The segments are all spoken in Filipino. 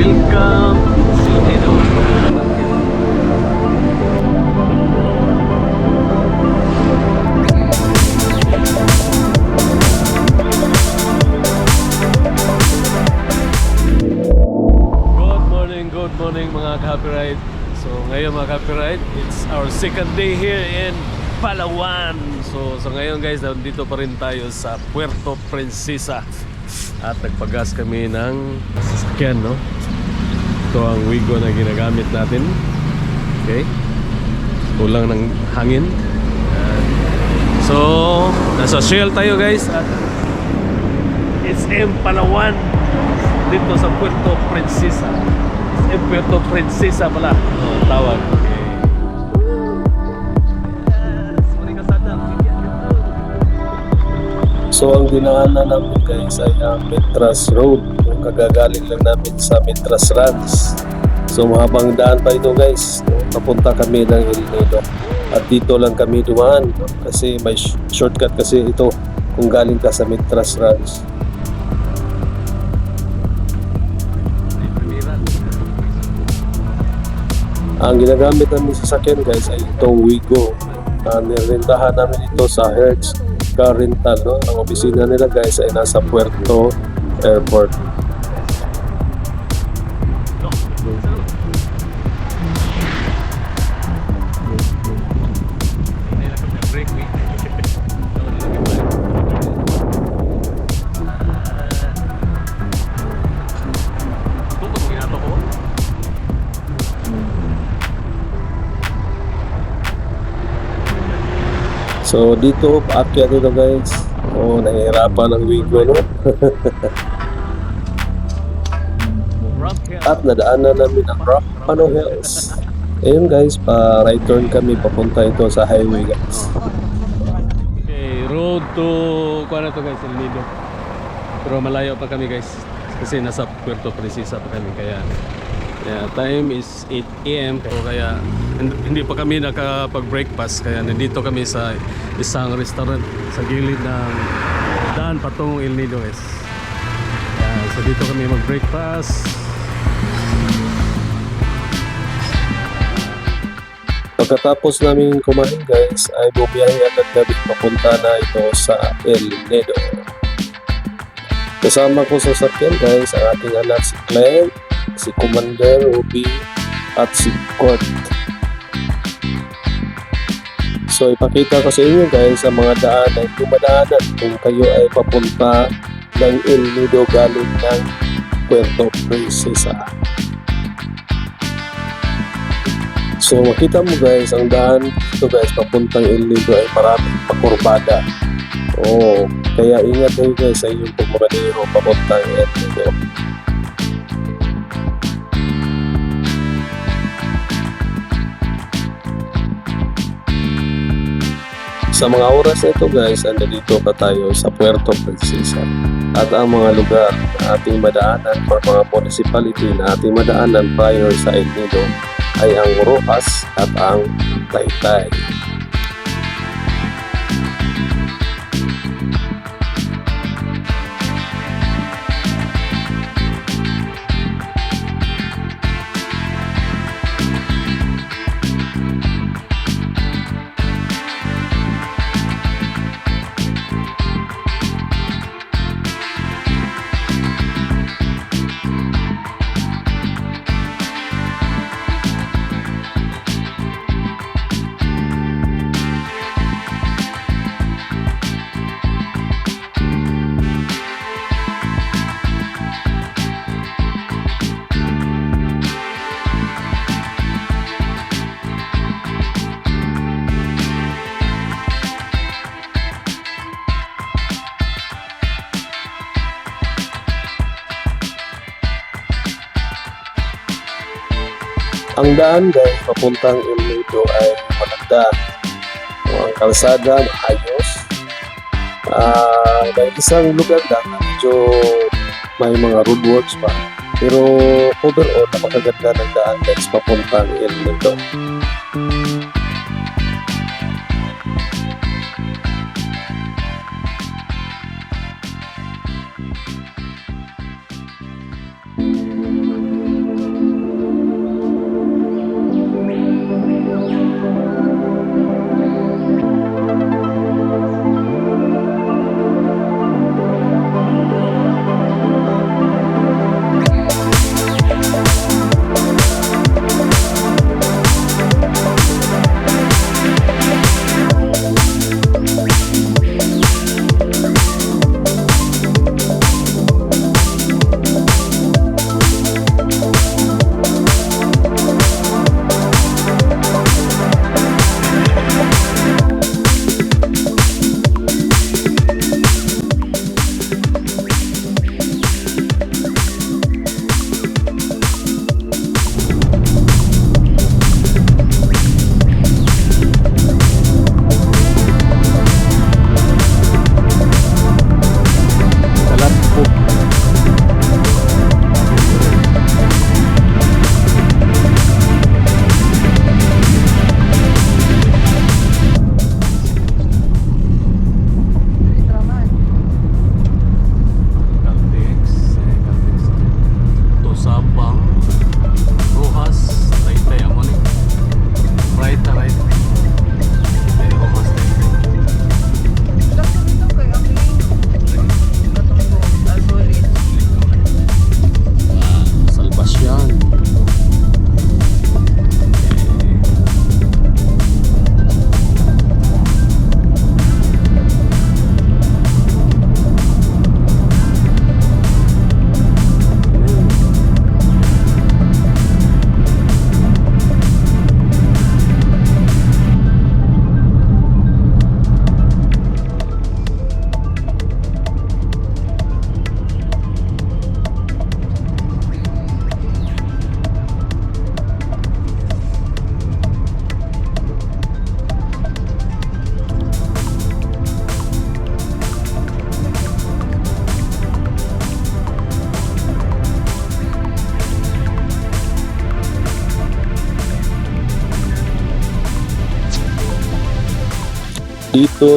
Welcome to Edo. Good morning, good morning mga copyright. So ngayon mga copyright, it's our second day here in Palawan. So so ngayon guys, nandito pa rin tayo sa Puerto Princesa. At nagpagas kami ng sasakyan, no? Ito ang wigo na ginagamit natin. Okay? Kulang ng hangin. So, nasa Shell tayo guys at it's in Palawan dito sa Puerto Princesa. Eh, Puerto Princesa pala. Oh, tawag. Okay. So ang dinaanan namin guys ay ang Mitras Road. Kagagaling lang namin sa Mitras Ranch. So mahabang daan pa ito guys. Papunta kami ng El Nido. At dito lang kami dumaan kasi may sh- shortcut kasi ito kung galing ka sa Mitras Ranch. Ang ginagamit namin sa sakyan guys ay itong Wigo. Uh, nirentahan namin ito sa Hertz Car Rental. No? Ang opisina nila guys ay nasa Puerto Airport. Dito paakyat ito guys. Oh, nahihirapan ang Wigo no. At nadaanan namin ang Rock Pano Hills. Ayun guys, pa right turn kami papunta ito sa highway guys. Okay, road to kuha na to guys, El Nido. Pero malayo pa kami guys. Kasi nasa Puerto Princesa pa kami kaya yeah, time is 8 a.m. So kaya hin- hindi pa kami nakapag-breakfast kaya nandito kami sa isang restaurant sa gilid ng daan patungong El Nido guys. Yeah, so dito kami mag-breakfast. Pagkatapos namin kumain guys, ay bumiyahe agad kami papunta na ito sa El Nido. Kasama ko sa sakyan guys, ang aking anak si Clem, si Commander Ruby, at si Court. So ipakita ko sa inyo guys ang mga daan ay dumadaanan kung kayo ay papunta ng El Nido galing ng Puerto Princesa. So makita mo guys, ang daan dito guys papuntang El Nido ay maraming pakurbada. Oo, kaya ingat kayo guys sa inyong pagmamanero papuntang El Nido. Sa mga oras na ito guys, andito pa tayo sa Puerto Princesa. At ang mga lugar na ating madaanan or mga municipality na ating madaanan prior sa El Nido ay ang Rojas at ang Taytay. Ang daan guys, papuntang El Nido ay maganda. Ang kalsada, ayos. Ah, may isang lugar na medyo may mga roadworks pa. Pero overall, napakaganda ng daan guys, papuntang El Nido.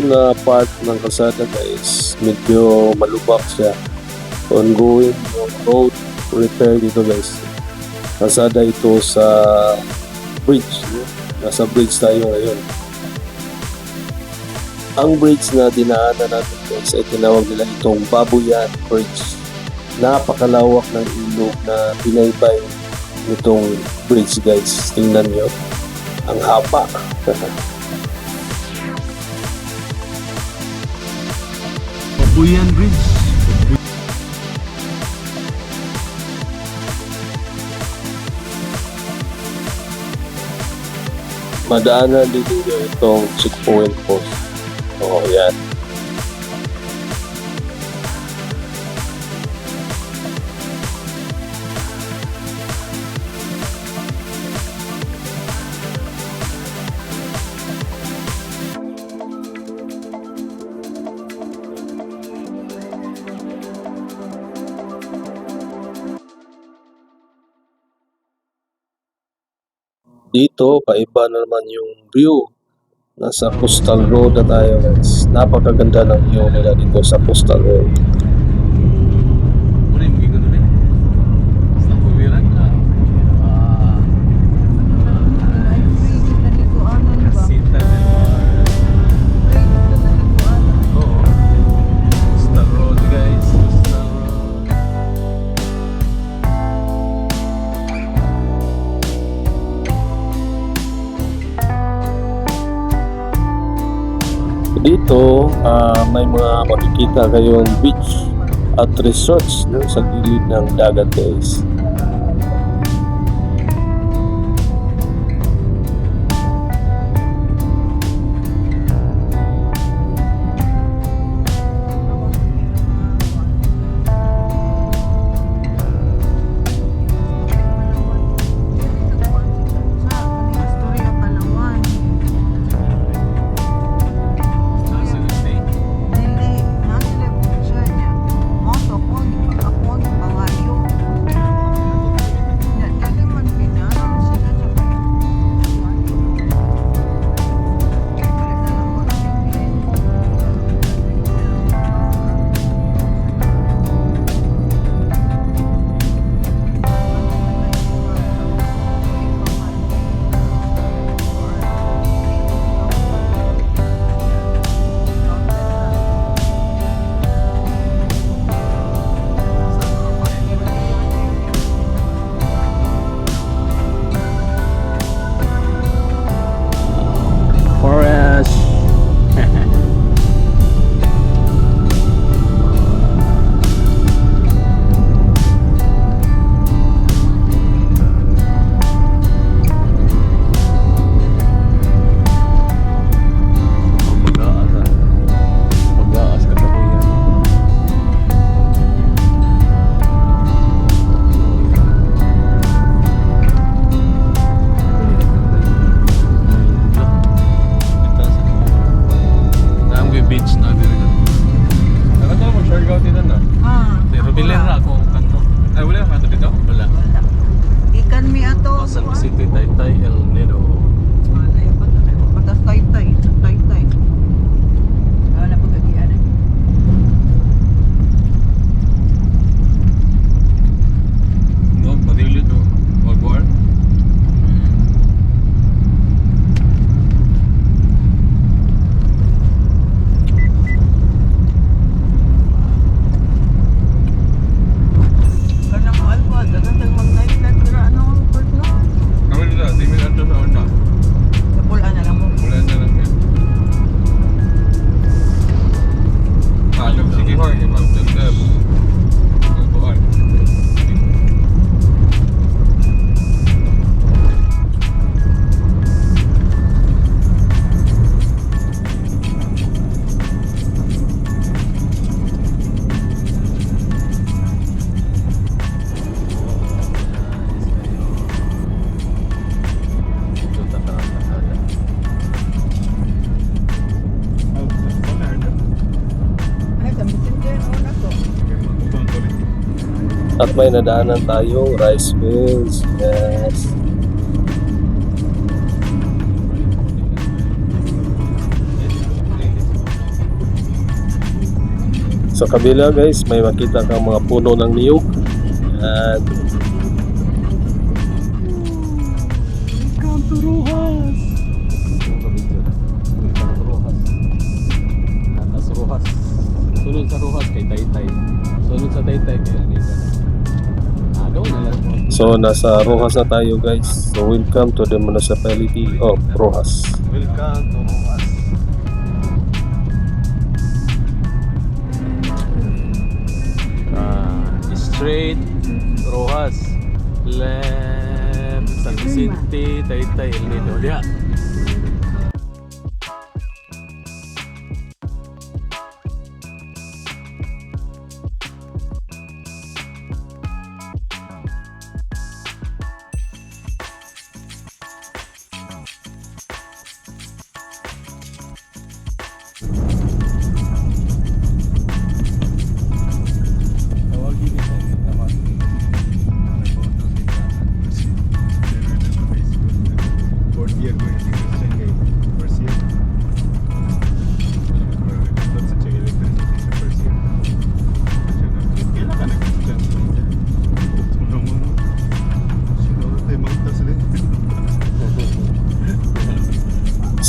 Na part ng kalsada guys, medyo malubak siya. Ongoing road repair dito guys. Kalsada ito sa bridge. no? Nasa bridge tayo ngayon. Ang bridge na dinaanan natin guys ay tinawag nila itong Babuyan Bridge. Napakalawak ng ilog na binaybay nitong bridge guys. Tingnan nyo. Ang haba. Babuyan Bridge. Madaanan din nyo itong checkpoint post. Oo, yan. Dito, paiba na naman yung view. Nasa Coastal Road na tayo guys. Napakaganda ng view nila dito sa Coastal Road. Dito, ah, may mga makikita kayong beach at resorts no, sa gilid ng dagat guys. May nadaanan tayong rice fields. Yes. Sa kabila guys, may makita kang mga puno ng niyog. Yan. Welcome to Rojas! Rojas. Sunod sa Rojas kay Taytay. Sunod sa Taytay kay Anita. So nasa Rojas na tayo guys. So welcome to the municipality of Rojas. Welcome to Rojas. Ah, straight Rojas. Left San Vicente, Taytay, El Nido. Diha.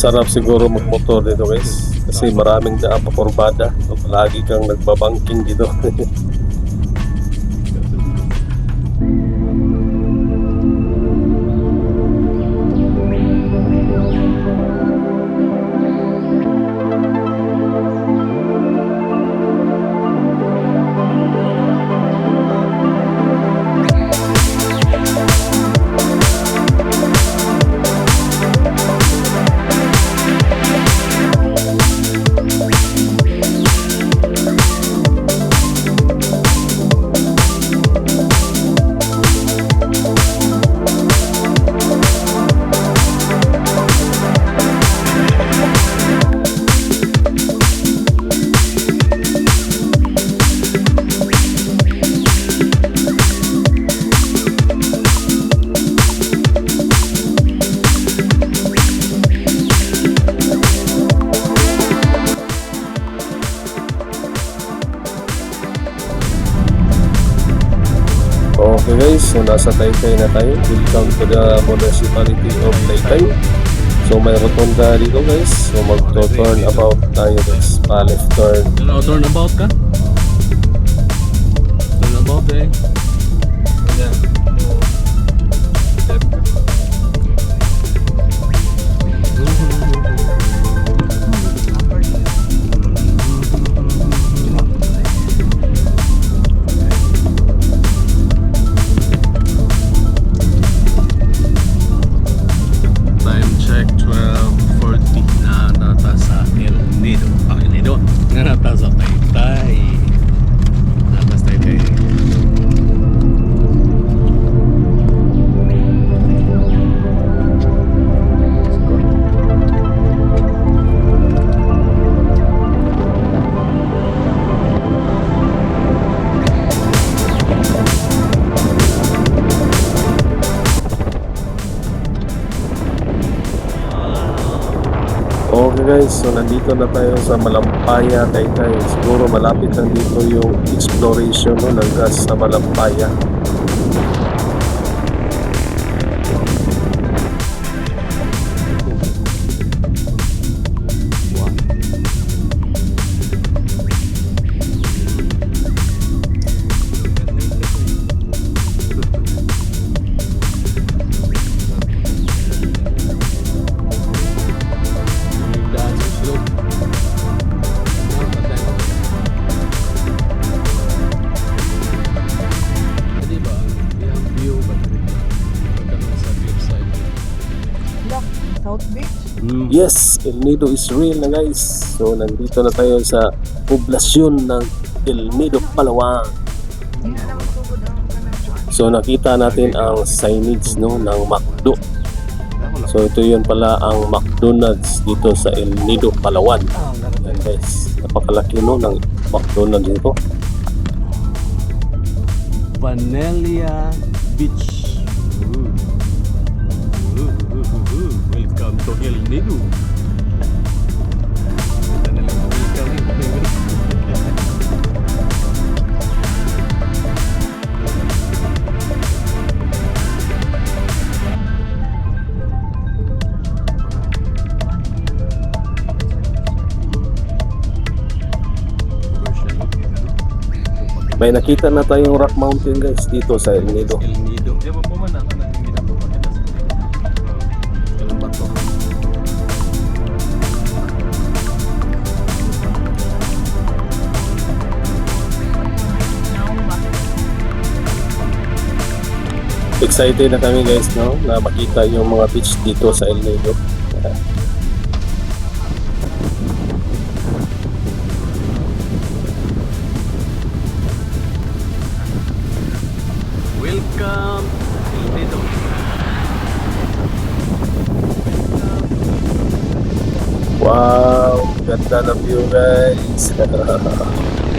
Sarap siguro magmotor dito guys. Kasi maraming daan pa kurbada. So, palagi kang nagbabangking dito. Okay guys, so nasa Taytay na tayo. Welcome to the municipality of Taytay. So may rotonda dito guys. So magto-turn about tayo guys. Pa-left turn. Ano, turn about ka? Turn about eh. Guys, so nandito na tayo sa Malampaya, Taytay. Siguro malapit lang dito yung exploration no, ng gas sa Malampaya. Yes, El Nido is real na guys. So nandito na tayo sa poblasyon ng El Nido, Palawan. So nakita natin ang signage no ng McDo. So ito yun pala ang McDonald's dito sa El Nido, Palawan. Yan guys, napakalaki no ng McDonald's dito. Vanelia Beach. they. May nakita na tayong Rock Mountain guys dito sa El Nido. El Nido. Ewan po man. Excited na kami guys no na makita yung mga beach dito sa El Nido. Welcome El Nido. Wow, ganda ng view guys.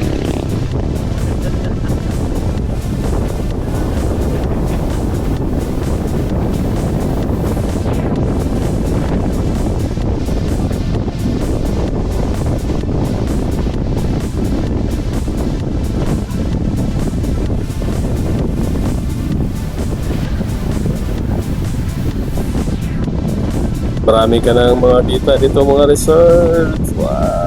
Marami ka ng mga kita dito mga resorts. Wow.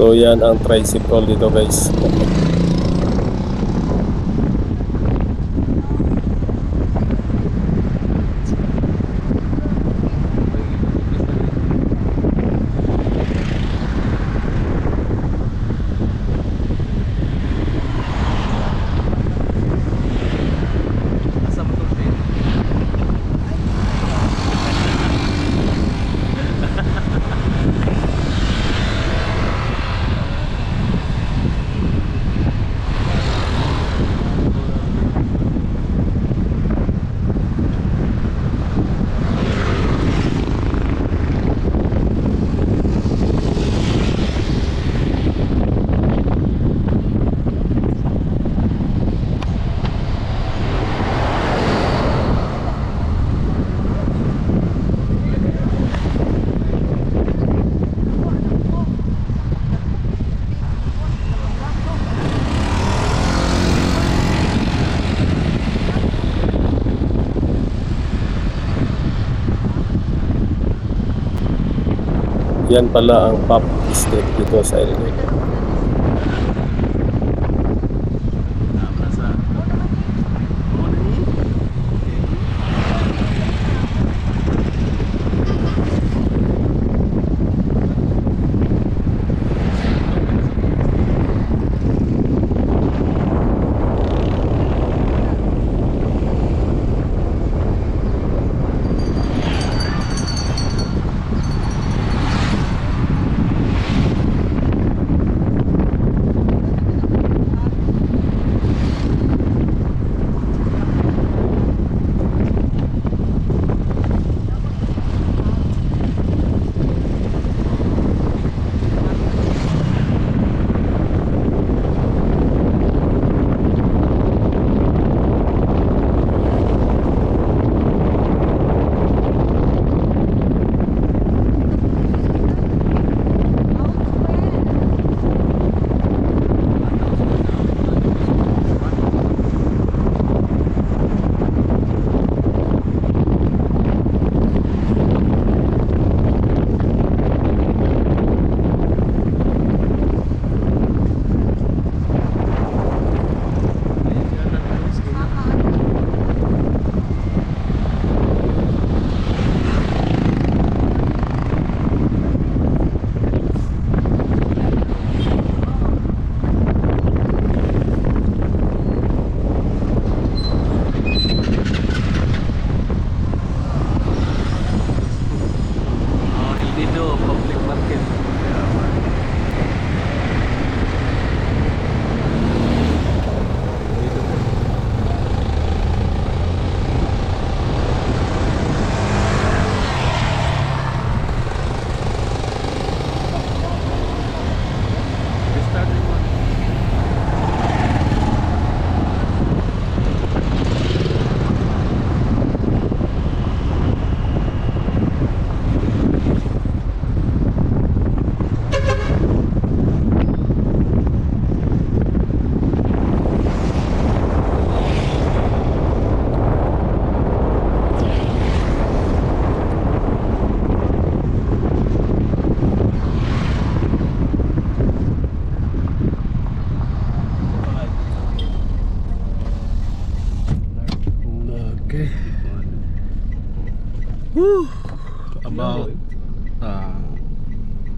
So yan ang tricycle dito guys. Asa mo to? Yan pala ang pop estate dito sa El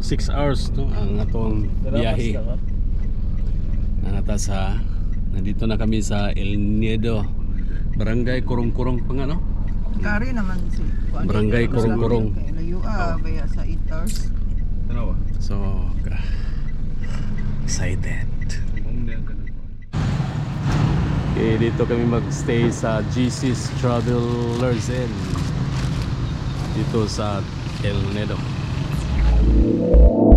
6 hours to ang atong biyahe. Nangata sa nandito na kami sa El Niedo. Barangay Kurong-Kurong pa nga no? Kari naman si Barangay Kurong-Kurong. Layo ah, baya sa Itars. So, gra- excited. Okay, dito kami magstay sa GC's Travelers Inn. Dito sa El Nido. you